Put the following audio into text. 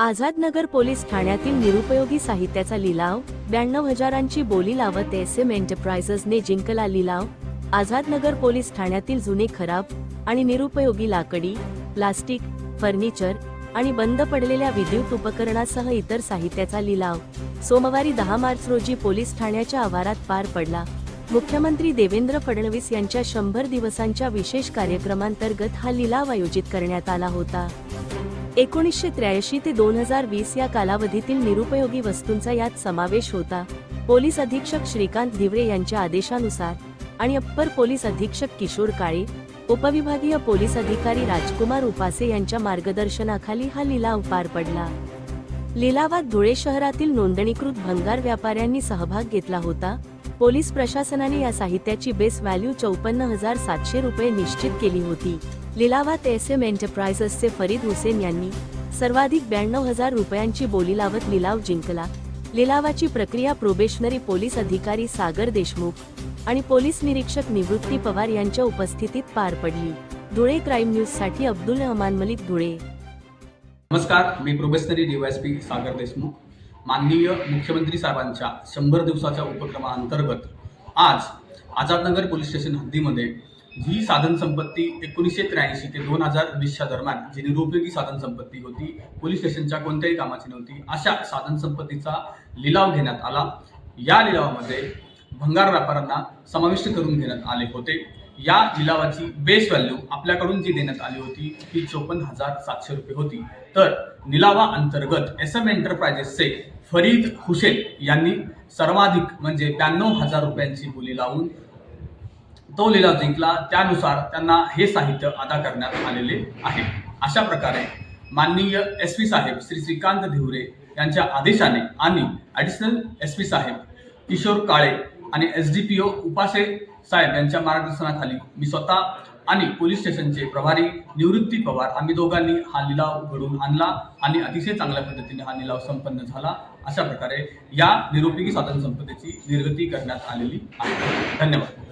Azad Nagar police ठाण्यातील निरुपयोगी साहित्याचा लिलाव ब्याण्णव हजारांची बोली लावत एस एम एंटरप्राइजेसने जिंकला लिलाव आझादनगर पोलीस ठाण्यातील जुने खराब आणि निरुपयोगी लाकडी प्लास्टिक फर्निचर आणि बंद पडलेल्या विद्युत उपकरणासह इतर साहित्याचा लिलाव. सोमवारी दहा मार्च रोजी पोलीस ठाण्याच्या आवारात पार पडला. मुख्यमंत्री देवेंद्र फडणवीस यांच्या शंभर दिवसांच्या विशेष कार्यक्रमांतर्गत हा लिलाव आयोजित करण्यात आला होता. एकोणीसशे त्र्याऐंशी ते दोन हजार वीस या कालावधीतील निरुपयोगी वस्तूंचा यात समावेश होता. पोलीस अधीक्षक श्रीकांत धिवरे यांच्या आदेशानुसार आणि अप्पर पोलीस अधीक्षक किशोर काळे उपविभागीय पोलीस अधिकारी राजकुमार उपासे यांच्या मार्गदर्शनाखाली हा लिलाव पार पडला. लिलावात धुळे शहरातील नोंदणीकृत भंगार व्यापाऱ्यांनी सहभाग घेतला होता. पोलीस प्रशासनाने या साहित्याची बेस व्हॅल्यू चौपन्न हजार सातशे रुपये निश्चित केली होती. लिलावात एस एम एंटरप्राइजेसचे फरीद हुसेन यांनी सर्वाधिक ब्याण्णव हजार रुपयांची बोली लावत लिलाव जिंकला. लिलावाची प्रक्रिया प्रोबेशनरी पोलीस अधिकारी सागर देशमुख आणि पोलीस निरीक्षक निवृत्ती पवार यांच्या उपस्थितीत पार पडली. धुळे क्राईम न्यूजसाठी अब्दुल रहमान मलिक धुळे. नमस्कार मी प्रोबेशनरी डीवायएसपी सागर देशमुख. माननीय मुख्यमंत्री साहेबांच्या शंभर दिवसाच्या उपक्रमाअंतर्गत आज आझादनगर पोलीस स्टेशन हद्दीमध्ये जी साधन संपत्ती एकोणीसशे त्र्याऐंशी ते दोन हजार वीसच्या दरम्यान जी निरुपयोगी साधन संपत्ती होती पोलीस स्टेशनच्या कोणत्याही कामाची नव्हती अशा साधन संपत्तीचा लिलाव घेण्यात आला. या लिलावामध्ये भंगार व्यापाऱ्यांना समाविष्ट करून घेण्यात आले होते. या लिलावाची बेस व्हॅल्यू आपल्याकडून जी देण्यात आली होती ती चोपन्न हजार सातशे रुपये होती. तर निलावा अंतर्गत एस एम एंटरप्राइजेसचे फरीद हुसेन यांनी सर्वाधिक म्हणजे ब्याण्णव हजार रुपयांची बोली लावून तो लिलाव जिंकला. त्यानुसार त्यांना हे साहित्य अदा करण्यात आलेले आहे. अशा प्रकारे माननीय एस पी साहेब श्री श्रीकांत धिवरे यांच्या आदेशाने आणि ॲडिशनल एस पी साहेब किशोर काळे आणि S D P O Upase साहेब यांच्या मार्गदर्शनाखाली मी स्वतः आणि पोलीस स्टेशनचे प्रभारी निवृत्ती पवार आम्ही दोघांनी हा लिलाव घडून आणला आणि अतिशय चांगल्या पद्धतीने हा लिलाव संपन्न झाला. अशा प्रकारे या निरुपयोगी साधन संपत्तीची निर्गती करण्यात आलेली आहे. धन्यवाद.